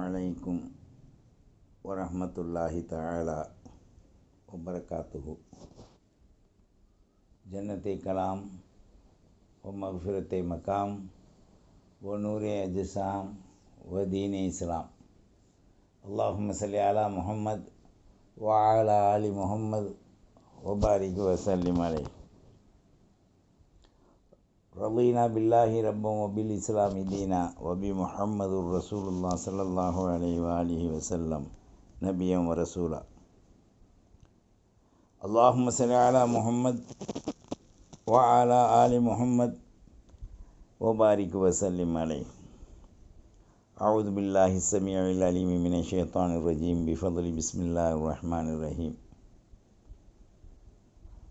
அலைக்கும் வரமத்துல்லாஹி தாழா ஒபரகாத்துகு ஜன்னத்தை கலாம் ஒ மஃபிரத்தை மக்காம் ஒ நூரே அஜிசாம் ஒ தீனே இஸ்லாம். அல்லாஹும் சல்லி அலா முஹம்மத் வாலா அலி முஹம்மது ஒபாரிக்கு வசல்லிம் அலை رضينا بالله ربا وبالإسلام دينا وبمحمد رسول الله صلى الله عليه وآله وسلم نبيا ورسولا. اللهم صل على محمد وعلى آل محمد وبارك وسلم عليه. أعوذ بالله السميع العليم من الشيطان الرجيم. بفضل بسم الله الرحمن الرحيم.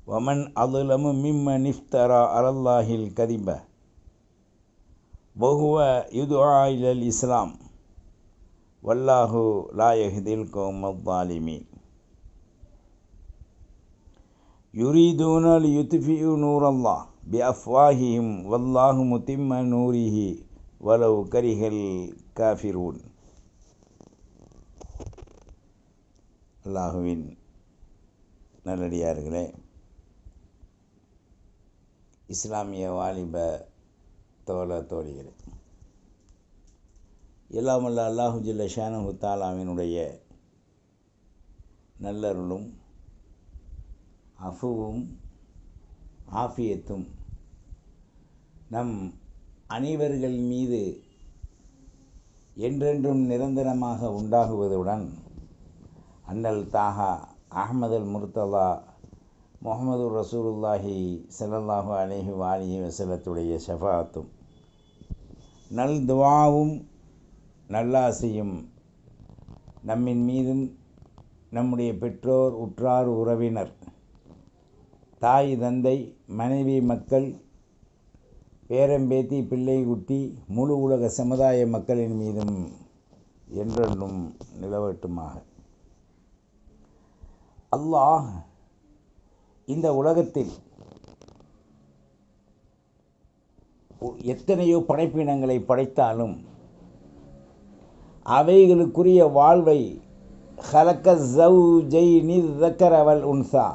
வமன் அதுலமு மிம்ம நிஃப்தரா அலல்லாஹில் கதிப பகுவ யுது யுதுஆயில் இஸ்லாம் வல்லாஹு லாயஹிதில் கோமத்தாலிமீன் யுரீதூன யுத்ஃபியு நூரல்லா பி அஃப்வாஹியும் வல்லாஹு முத்திம்ம நூரிஹி வலவு கரிகள் காஃபிரூன் அல்லாஹுவின் நல்லடியார்களே இஸ்லாமிய வாலிப தோழ தோழிகளே. எல்லாமல்ல அல்லாஹு ஜில்ல ஷானு தாலாவினுடைய நல்லருளும் அஃபுவும் ஆஃபியத்தும் நம் அனைவர்கள் மீது என்றென்றும் நிரந்தரமாக உண்டாகுவதுடன் அண்ணல் தாஹா அஹமதுல் முர்தலா முகமது ரசூலுல்லாஹி ஸல்லல்லாஹு அலைஹி வாலிஹி வசலத்துடைய ஷஃபாத்தும் நல் துவாவும் நல்லாசையும் நம்மின் மீதும் நம்முடைய பெற்றோர் உற்றார் உறவினர் தாய் தந்தை மனைவி மக்கள் பேரம்பேத்தி பிள்ளை குட்டி முழு உலக சமுதாய மக்களின் மீதும் என்றென்றும் நிலவட்டுமாக. அல்லாஹ் இந்த உலகத்தில் எத்தனையோ படைப்பினங்களை படைத்தாலும் அவைகளுக்குரிய வாழ்வை ஹலக்க ஜவுஜை நிதக்கரவல் உன்சா.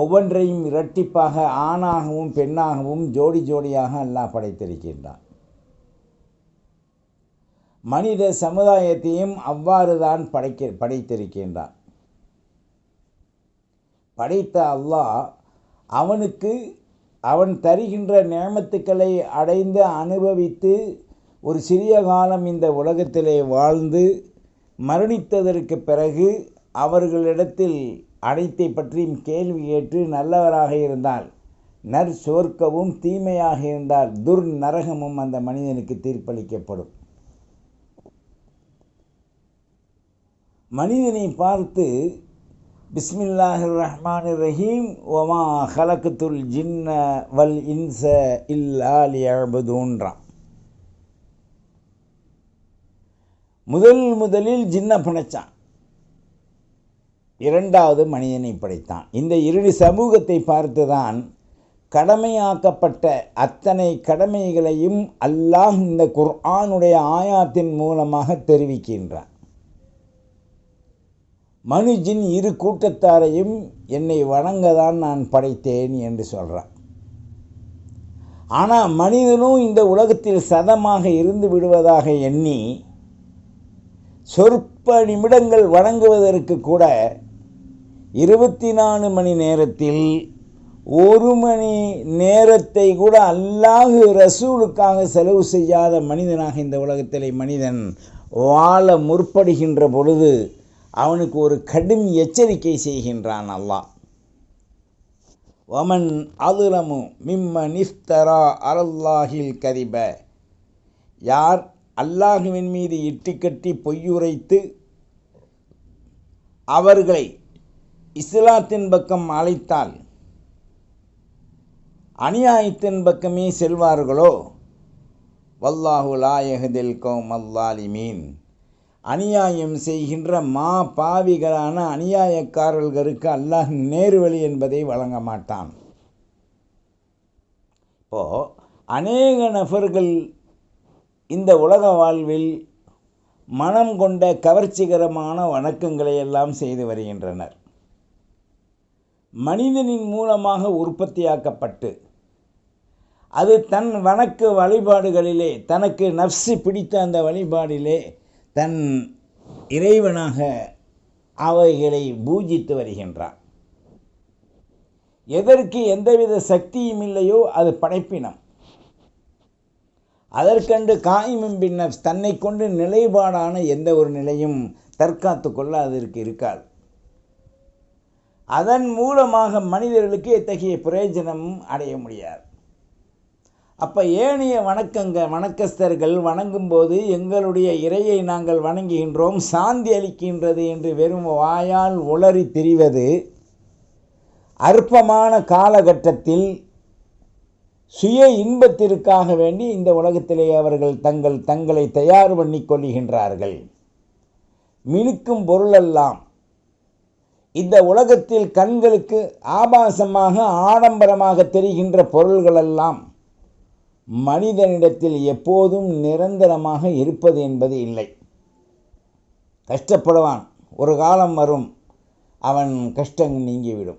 ஒவ்வொன்றையும் இரட்டிப்பாக ஆணாகவும் பெண்ணாகவும் ஜோடி ஜோடியாக அல்லாஹ் படைத்திருக்கின்றான். மனித சமுதாயத்தையும் அவ்வாறு தான் படைக்க படைத்திருக்கின்றான். படைத்த அல்லாஹ் அவனுக்கு அவன் தருகின்ற நியமத்துக்களை அடைந்து அனுபவித்து ஒரு சிறிய காலம் இந்த உலகத்திலே வாழ்ந்து மரணித்ததற்கு பிறகு அவர்களிடத்தில் அனைத்தை பற்றியும் கேள்வி கேட்டு நல்லவராக இருந்தால் நற் சோர்க்கவும் தீமையாக இருந்தால் துர் நரகமும் அந்த மனிதனுக்கு தீர்ப்பளிக்கப்படும். மனிதனை பார்த்து பிஸ்மில்லாஹிர் ரஹ்மான் ரஹீம் ஒமா ஹலக்குத்துல் ஜின்ன வல் இன்ச இல்லா லியபதுன்றான் முதல் முதலில் ஜின்ன பிணைச்சான். இரண்டாவது மனிதனை படைத்தான் இந்த இரு சமூகத்தை பார்த்துதான் கடமையாக்கப்பட்ட அத்தனை கடமைகளையும் அல்லாஹ் இந்த குர்ஆனுடைய ஆயாத்தின் மூலமாக தெரிவிக்கின்றான். மனுஜின் இரு கூட்டத்தாரையும் என்னை வணங்க தான் நான் படைத்தேன் என்று சொல்கிறான் ஆனால் மனிதனும் இந்த உலகத்தில் சதமாக இருந்து விடுவதாக எண்ணி சொற்ப நிமிடங்கள் வணங்குவதற்கு கூட இருபத்தி நாலு மணி நேரத்தில் ஒரு மணி நேரத்தை கூட அல்லாஹு ரசூலுக்காக செலவு செய்யாத மனிதனாக இந்த உலகத்தில் மனிதன் வாழ முற்படுகின்ற பொழுது அவனுக்கு ஒரு கடும் எச்சரிக்கை செய்கின்றான் அல்லாஹ். வமன் அதுலமு மிம்ம நிஃப்தரா அரல்லாஹில் கதிப. யார் அல்லாஹுவின் மீது இட்டுக்கட்டி பொய்யுரைத்து அவர்களை இஸ்லாத்தின் பக்கம் அழைத்தால் அநியாயத்தின் பக்கமே செல்வார்களோ? வல்லாஹு லாயகதில் கௌம் அல்லாலிமீன் அநியாயம் செய்கின்ற மா பாவிகளான அநியாயக்காரர்களுக்கு அல்லாஹ் நேர்வழி என்பதை வழங்க மாட்டான். இப்போது அநேக நபர்கள் இந்த உலக வாழ்வில் மனம் கொண்ட கவர்ச்சிகரமான வணக்கங்களை எல்லாம் செய்து வருகின்றனர். மனிதனின் மூலமாக உற்பத்தியாக்கப்பட்டு அது தன் வணக்க வழிபாடுகளிலே தனக்கு நப்சு பிடித்த அந்த வழிபாடிலே தன் இறைவனாக அவைகளை பூஜித்து வருகின்றான். எதற்கு எந்தவித சக்தியும் இல்லையோ அது படைப்பினம். அதற்கண்டு காயமும் பின்னர் தன்னை கொண்டு நிலைப்பாடான எந்த ஒரு நிலையும் தற்காத்து கொள்ள அதற்கு இருக்காது. அதன் மூலமாக மனிதர்களுக்கு எத்தகைய பிரயோஜனமும் அடைய முடியாது. அப்போ ஏனைய வணக்கங்க வணக்கஸ்தர்கள் வணங்கும்போது எங்களுடைய இறையை நாங்கள் வணங்குகின்றோம் சாந்தி அளிக்கின்றது என்று வெறும் வாயால் உளறி திரிவது அற்பமான காலகட்டத்தில் சுய இன்பத்திற்காக வேண்டி இந்த உலகத்திலே அவர்கள் தங்கள் தங்களை தயார் பண்ணி கொள்கின்றார்கள். மினுக்கும் பொருளெல்லாம் இந்த உலகத்தில் கண்களுக்கு ஆபாசமாக ஆடம்பரமாக தெரிகின்ற பொருள்களெல்லாம் மனிதனிடத்தில் எப்போதும் நிரந்தரமாக இருப்பது என்பது இல்லை. கஷ்டப்படுவான். ஒரு காலம் வரும் அவன் கஷ்டம் நீங்கிவிடும்.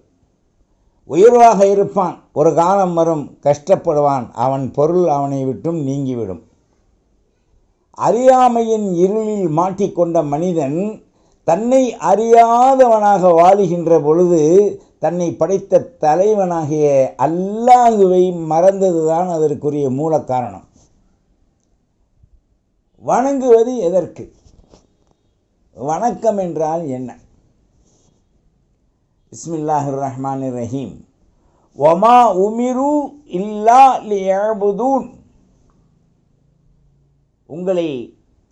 உயர்வாக இருப்பான். ஒரு காலம் வரும் கஷ்டப்படுவான். அவன் பொருள் அவனை விட்டும் நீங்கிவிடும். அறியாமையின் இருளில் மாட்டிக்கொண்ட மனிதன் தன்னை அறியாதவனாக வாழுகின்ற பொழுது தன்னை படைத்த தலைவனாகிய அல்லாஹுவை மறந்ததுதான் அதற்குரிய மூல காரணம். வணங்குவது எதற்கு? வணக்கம் என்றால் என்ன? இஸ்மில்லாஹு ரஹ்மான் ரஹீம் ஒமா உமிரு இல்லா லியபுதூன் உங்களை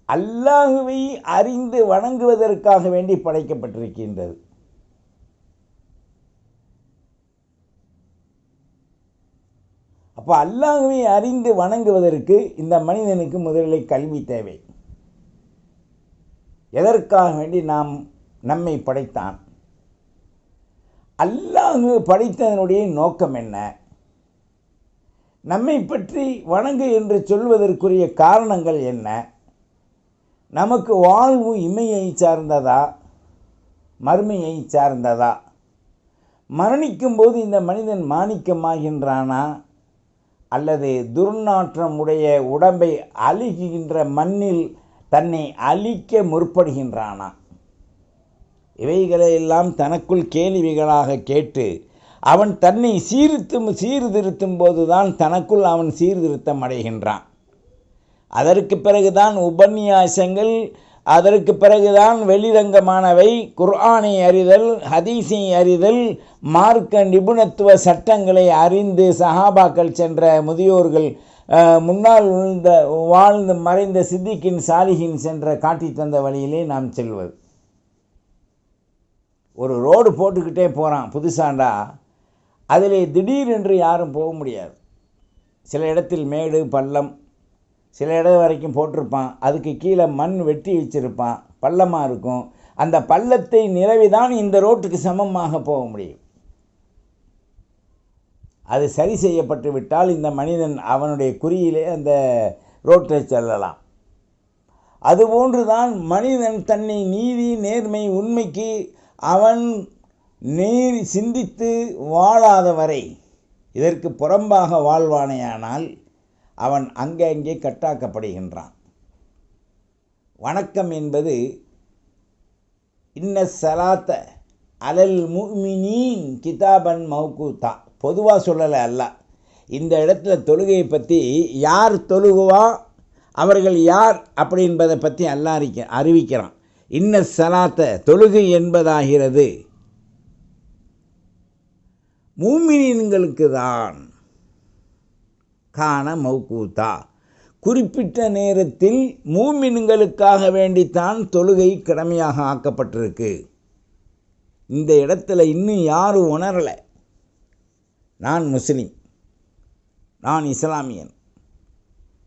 அல்லாஹுவை அறிந்து வணங்குவதற்காக வேண்டி படைக்கப்பட்டிருக்கின்றது. அப்போ அல்லாஹுவை அறிந்து வணங்குவதற்கு இந்த மனிதனுக்கு முதலில் கல்வி தேவை. எதற்காக வேண்டி நாம் நம்மை படைத்தான்? அல்லாஹு படைத்ததனுடைய நோக்கம் என்ன? நம்மை பற்றி வணங்கு என்று சொல்வதற்குரிய காரணங்கள் என்ன? நமக்கு வாழ்வு இமையை சார்ந்ததா? மறுமையை சார்ந்ததா? மரணிக்கும்போது இந்த மனிதன் மாணிக்கமாகின்றானா? அல்லது துர்நாற்றம் உடைய உடம்பை அழுகுகின்ற மண்ணில் தன்னை அழிக்க முற்படுகின்றானா? இவைகளையெல்லாம் தனக்குள் கேள்விகளாக கேட்டு அவன் தன்னை சீர்திருத்தும் சீர்திருத்தும் போதுதான் தனக்குள் அவன் சீர்திருத்தம் அடைகின்றான். அதற்கு பிறகுதான் உபன்யாசங்கள் அதற்கு பிறகுதான் வெளிரங்கமானவை குர்ஆனை அறிதல் ஹதீஸை அறிதல் மார்க்க நிபுணத்துவ சட்டங்களை அறிந்து சஹாபாக்கள் சென்ற முதியோர்கள் முன்னால் உழ்ந்த வாழ்ந்து மறைந்த சித்திக்கின் சாலிகின் சென்ற காட்டி தந்த வழியிலே நாம் செல்வது. ஒரு ரோடு போட்டுக்கிட்டே போகிறான் புதுசாண்டா. அதில் திடீரென்று யாரும் போக முடியாது. சில இடத்தில் மேடு பள்ளம் சில இடம் வரைக்கும் போட்டிருப்பான். அதுக்கு கீழே மண் வெட்டி வச்சிருப்பான். பள்ளமாக இருக்கும். அந்த பள்ளத்தை நிறவிதான் இந்த ரோட்டுக்கு சமமாக போக முடியும். அது சரி செய்யப்பட்டு விட்டால் இந்த மனிதன் அவனுடைய குறியிலே அந்த ரோட்டில் செல்லலாம். அதுபோன்று தான் மனிதன் தன்னை நீதி நேர்மை உண்மைக்கு அவன் நீர் சிந்தித்து வாழாத வரை இதற்கு புறம்பாக வாழ்வானேயானால் அவன் அங்கே அங்கே கட்டாக்கப்படுகின்றான். வணக்கம் என்பது இன்ன சலாத்த அலல் முமினீன் கிதாபன் மௌகூத்தா. பொதுவாக சொல்லலை அல்ல. இந்த இடத்துல தொழுகையை பற்றி யார் தொழுகுவா அவர்கள் யார் அப்படின்பதை பற்றி அல்லா அறிக்க அறிவிக்கிறான். இன்ன சலாத்த தொழுகை என்பதாகிறது. மூமினின்களுக்கு தான் காண மௌகூத்தா. குறிப்பிட்ட நேரத்தில் மூமின்களுக்காக வேண்டித்தான் தொழுகை கடமையாக ஆக்கப்பட்டிருக்கு. இந்த இடத்துல இன்னும் யாரும் உணரலை. நான் முஸ்லீம். நான் இஸ்லாமியன்.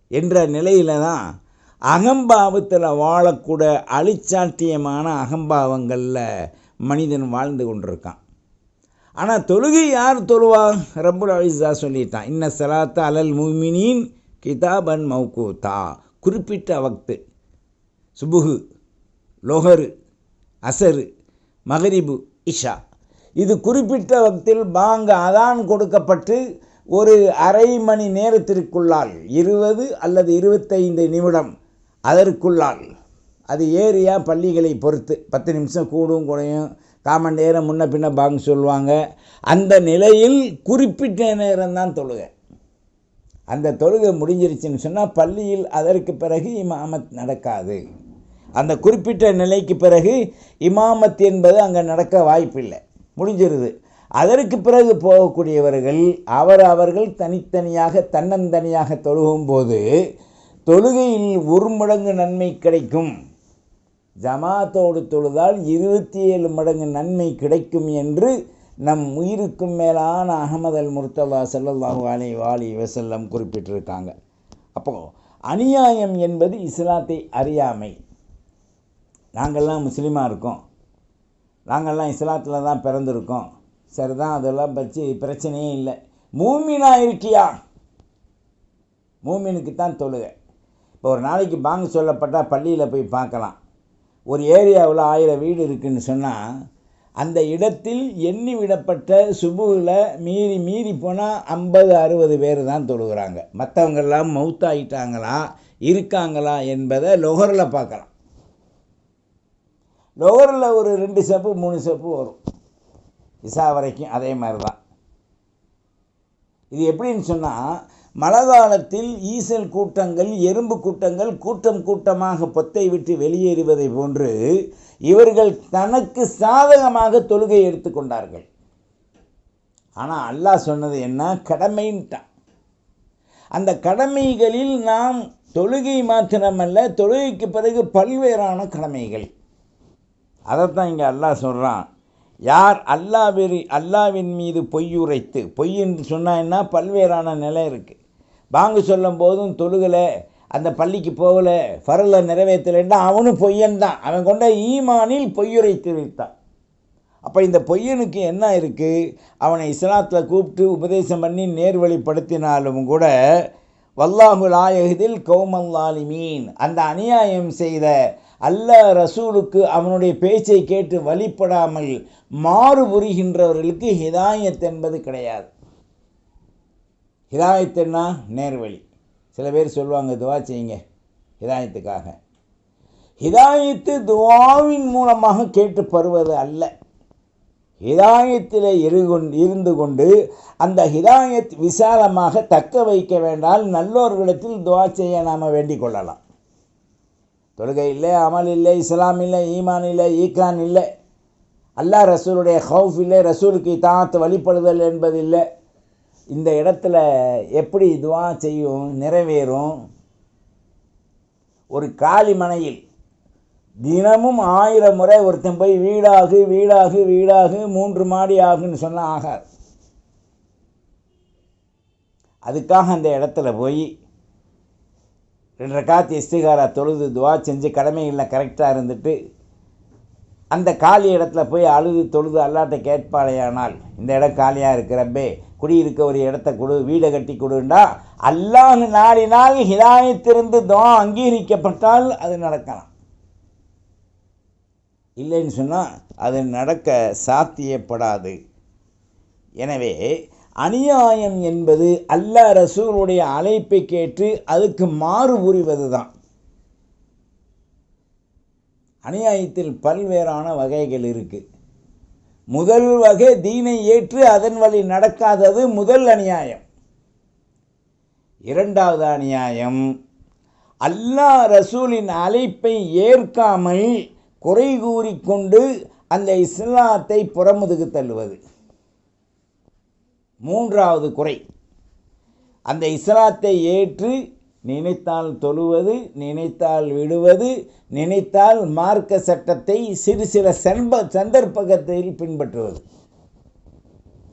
என்ற நிலையில் தான் அகம்பாவத்தில் வாழக்கூட அழிச்சாட்டியமான அகம்பாவங்களில் மனிதன் வாழ்ந்து கொண்டிருக்கான். ஆனால் தொழுகை யார் தொழுவா? ரப்புல் அலிசா சொல்லிட்டான். இன்ன சலாத்த அலல் மூமினின் கிதாபன் மௌகூத்தா. குறிப்பிட்ட வக்து. சுபுகு லொஹரு அசரு மகரிபு இஷா. இது குறிப்பிட்ட வக்தில் பாங்க அதான் கொடுக்கப்பட்டு ஒரு அரை மணி நேரத்திற்குள்ளால் இருபது அல்லது இருபத்தைந்து நிமிடம் அதற்குள்ளால் அது ஏரியா பள்ளிகளை பொறுத்து. பத்து நிமிஷம் கூடும் குறையும். காமன் நேரம் முன்ன பின்ன பாங்க சொல்லுவாங்க. அந்த நிலையில் குறிப்பிட்ட நேரம் தான் தொழுகை. அந்த தொழுகை முடிஞ்சிருச்சுன்னு சொன்னால் பள்ளியில் அதற்கு பிறகு இமாமத் நடக்காது. அந்த குறிப்பிட்ட நிலைக்கு பிறகு இமாமத் என்பது அங்கே நடக்க வாய்ப்பில்லை. முடிஞ்சிருது. அதற்கு பிறகு போகக்கூடியவர்கள் அவர் அவர்கள் தனித்தனியாக தன்னந்தனியாக தொழுகும்போது தொழுகையில் ஒரு மடங்கு நன்மை கிடைக்கும். ஜமாத்தோடு தொழுதால் இருபத்தி ஏழு மடங்கு நன்மை கிடைக்கும் என்று நம் உயிருக்கும் மேலான அகமது அல் முர்த்தல்லா ஸல்லல்லாஹு அலி வாலி வசல்லம் குறிப்பிட்டிருக்காங்க. அப்போது அநியாயம் என்பது இஸ்லாத்தை அறியாமை. நாங்கள்லாம் முஸ்லீமாக இருக்கோம். நாங்கள்லாம் இஸ்லாத்தில் தான் பிறந்திருக்கோம். சரிதான் அதெல்லாம் பற்றி பிரச்சனையே இல்லை. மூமினா இருக்கியா மூமினுக்கு தான் தொழுகை. இப்போ ஒரு நாளைக்கு பாங்கு சொல்லப்பட்டால் பள்ளியில் போய் பார்க்கலாம். ஒரு ஏரியாவில் ஆயிரம் வீடு இருக்குன்னு சொன்னால் அந்த இடத்தில் எண்ணி விடப்பட்ட சுபுவில் மீறி மீறி போனால் ஐம்பது அறுபது பேர் தான் தொழுகிறாங்க. மற்றவங்கெல்லாம் மவுத்தாயிட்டாங்களா இருக்காங்களா என்பதை லொகரில் பார்க்கலாம். லொகரில் ஒரு ரெண்டு செப்பு மூணு செப்பு வரும். இசா வரைக்கும் அதே மாதிரி தான் இது எப்படின்னு சொன்னால் மழை காலத்தில் ஈசல் கூட்டங்கள் எறும்பு கூட்டங்கள் கூட்டம் கூட்டமாக பொத்தை விட்டு வெளியேறுவதை போன்று இவர்கள் தனக்கு சாதகமாக தொழுகை எடுத்துக்கொண்டார்கள் ஆனால் அல்லாஹ் சொன்னது என்ன? கடமைன்ட்டான். அந்த கடமைகளில் நாம் தொழுகை மாத்திரமல்ல தொழுகைக்கு பிறகு பல்வேறான கடமைகள். அதைத்தான் இங்கே அல்லாஹ் சொல்கிறான் யார் அல்லாவிரி அல்லாவின் மீது பொய்யுரைத்து பொய் என்று சொன்னான்னா பல்வேறான நிலை இருக்குது பாங்கு சொல்லும் போதும் தொழுகலை அந்த பள்ளிக்கு போகலை ஃபரலை நிறைவேற்றலைன்னா அவனும் பொய்யன் தான். அவன் கொண்ட ஈமானில் பொய்யுரைத்து வைத்தான் அப்போ இந்த பொய்யனுக்கு என்ன இருக்குது அவனை இஸ்லாத்தில் கூப்பிட்டு உபதேசம் பண்ணி நேர்வழிப்படுத்தினாலும் கூட வல்லாஹு லாயகதில் கௌமல்லாலிமீன் அந்த அநியாயம் செய்த அல்ல ரசூலுக்கு அவனுடைய பேச்சை கேட்டு வழிபடாமல் மாறு புரிகின்றவர்களுக்கு ஹிதாயத் என்பது கிடையாது. ஹிதாயத்துன்னா நேர்வழி. சில பேர் சொல்லுவாங்க துவா செய்யுங்க. ஹிதாயத்துக்காக. ஹிதாயத்து துவாவின் மூலமாக கேட்டு பருவது அல்ல. ஹிதாயத்தில் இருகொண்டு இருந்து கொண்டு அந்த ஹிதாயத் விசாலமாக தக்க வைக்க வேண்டால் நல்லோர்களிடத்தில் துவா செய்ய நாம் வேண்டிக் கொள்ளலாம். தொழுகை இல்லை அமல் இல்லை இஸ்லாம் இல்லை ஈமான் இல்லை ஈக்கான் இல்லை. அல்லாஹ் ரசூலுடைய ஹவுஃப் இல்லை ரசூலுக்கு தாத்து வழிபடுதல் என்பது இல்லை. இந்த இடத்துல எப்படி இதுவாக செய்யும் நிறைவேறும்? ஒரு காலி மனையில் தினமும் ஆயிரம் முறை ஒருத்தன் போய் வீடாகு வீடாகு வீடாகு மூன்று மாடி ஆகுன்னு சொன்னால் ஆகாது. அதுக்காக அந்த இடத்துல போய் ரெண்டு ரக்காத்து இஸ்திகாரா தொழுது துவா செஞ்சு கடமைகளில் கரெக்டாக இருந்துட்டு அந்த காலி இடத்துல போய் அழுது தொழுது அல்லாட்ட கேட்பாளையானால் இந்த இடம் காலியாக இருக்கிறப்பே குடியிருக்க ஒரு இடத்த கொடு வீடை கட்டி கொடுண்டா அல்லாஹ் நாடினால் ஹிதாயத்திருந்து தோ அங்கீகரிக்கப்பட்டால் அது நடக்கலாம். இல்லைன்னு சொன்னால் அது நடக்க சாத்தியப்படாது. எனவே அநியாயம் என்பது அல்லாஹ் ரசூலுடைய அழைப்பை கேட்டு அதுக்கு மாறு புரிவது தான் அநியாயத்தில் பல்வேறான வகைகள் இருக்குது முதல் வகை தீனை ஏற்று அதன் வழி நடக்காதது முதல் அநியாயம். இரண்டாவது அநியாயம் அல்லாஹ் ரசூலின் அழைப்பை ஏற்காமல் குறை கூறிக்கொண்டு அந்த இஸ்லாத்தை புறமுதுகு தள்ளுவது. மூன்றாவது குறை அந்த இஸ்லாத்தை ஏற்று நினைத்தால் தொழுவது நினைத்தால் விடுவது நினைத்தால் மார்க்க சட்டத்தை சிறு சில சண்ப சந்தர்ப்பகத்தில் பின்பற்றுவது.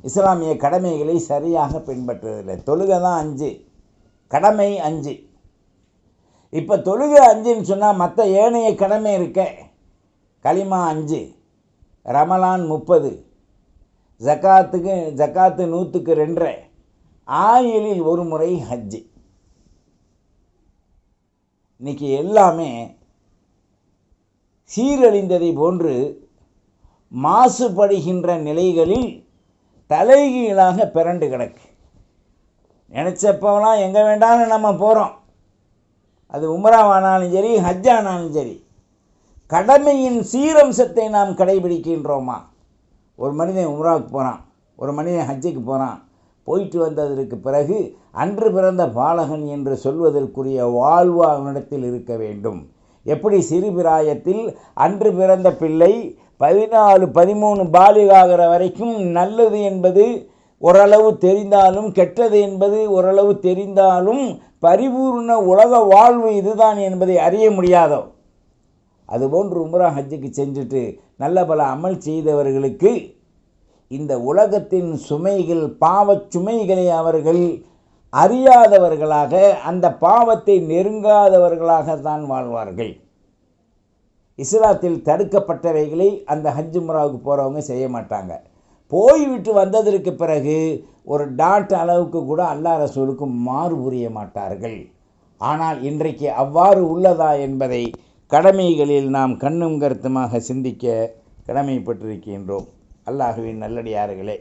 இஸ்லாமிய கடமைகளை சரியாக பின்பற்றுவதில்லை. தொழுக தான் அஞ்சு. கடமை அஞ்சு. இப்போ தொழுகை அஞ்சுன்னு சொன்னால் மற்ற ஏனைய கடமை இருக்க. களிமா அஞ்சு. ரமலான் முப்பது. ஜக்காத்துக்கு ஜக்காத்து நூற்றுக்கு ரெண்டரை. ஆயிலில் ஒரு முறை ஹஜ்ஜு. இன்றைக்கி எல்லாமே சீரழிந்ததை போன்று மாசுபடுகின்ற நிலைகளில் தலைகீழாக பிறண்டு கிடக்கு. நினச்சப்போலாம் எங்கே வேண்டாலும் நம்ம போகிறோம் அது உமராவானாலும் சரி ஹஜ்ஜானாலும் சரி. கடமையின் சீரம்சத்தை நாம் கடைபிடிக்கின்றோமா? ஒரு மனிதன் உம்ராவுக்கு போகிறான் ஒரு மனிதன் ஹஜ்ஜுக்கு போகிறான் போயிட்டு வந்ததற்கு பிறகு அன்று பிறந்த பாலகன் என்று சொல்வதற்குரிய வாழ்வு அவனிடத்தில் இருக்க வேண்டும். எப்படி சிறு பிராயத்தில் அன்று பிறந்த பிள்ளை பதினாலு பதிமூணு பாலிகாகிற வரைக்கும் நல்லது என்பது ஓரளவு தெரிந்தாலும் கெட்டது என்பது ஓரளவு தெரிந்தாலும் பரிபூர்ண உலக வாழ்வு இதுதான் என்பதை அறிய முடியாதோ? அதுபோன்று உம்ரா ஹஜ்ஜுக்கு சென்றுட்டு நல்ல பல அமல் செய்தவர்களுக்கு இந்த உலகத்தின் சுமைகள் பாவச் சுமைகளை அவர்கள் அறியாதவர்களாக அந்த பாவத்தை நெருங்காதவர்களாக தான் வாழ்வார்கள். இஸ்லாத்தில் தடுக்கப்பட்டவைகளை அந்த ஹஜ் முறாவுக்கு போகிறவங்க செய்ய மாட்டாங்க. போய்விட்டு வந்ததற்கு பிறகு ஒரு டாட் அளவுக்கு கூட அல்லா ரசூலுக்கு மாறு புரிய மாட்டார்கள். ஆனால் இன்றைக்கு அவ்வாறு உள்ளதா என்பதை கடமைகளில் நாம் கண்ணும் கருத்துமாக சிந்திக்க கடமைப்பட்டிருக்கின்றோம். அல்லாஹுவின் நல்லடியார்களே.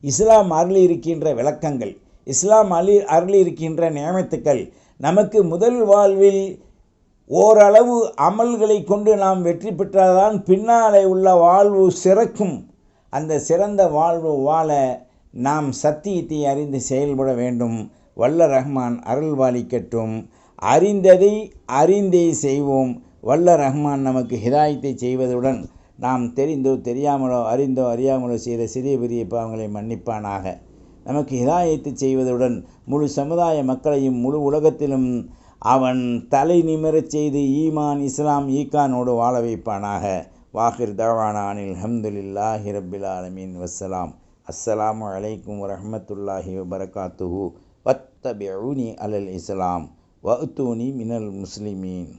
இஸ்லாம் அருளி இருக்கின்ற விளக்கங்கள் இஸ்லாம் அலி அருளி இருக்கின்ற நியமத்துக்கள் நமக்கு முதல் வாழ்வில் ஓரளவு அமல்களை கொண்டு நாம் வெற்றி பெற்றால்தான் பின்னாலே உள்ள வாழ்வு சிறக்கும். அந்த சிறந்த வாழ்வு வாழ நாம் சத்தியத்தை அறிந்து செயல்பட வேண்டும். வல்ல ரஹ்மான் அருள்வாளிக்கட்டும். அறிந்ததை அறிந்தே செய்வோம். வல்ல ரஹ்மான் நமக்கு ஹிதாயத்தை செய்வதுடன் நாம் தெரிந்தோ தெரியாமலோ அறிந்தோ அறியாமலோ செய்த சிறிய பெரிய பாவங்களை மன்னிப்பானாக. நமக்கு இதாயத்து செய்வதுடன் முழு சமுதாய மக்களையும் முழு உலகத்திலும் அவன் தலை நிமிரச் செய்து ஈமான் இஸ்லாம் ஈக்கானோடு வாழ வைப்பானாக. வாஹிர் தவானானில் ஹம்துலில்லாஹி ரப்பில் ஆலமீன். வஸ்ஸலாம். அஸ்ஸலாமு அலைக்கும் வரஹ்மத்துல்லாஹி வபரகாத்துஹு. வத்தபிஊனி அலல் இஸ்லாம். வஅத்தூனி மினல் முஸ்லிமீன்.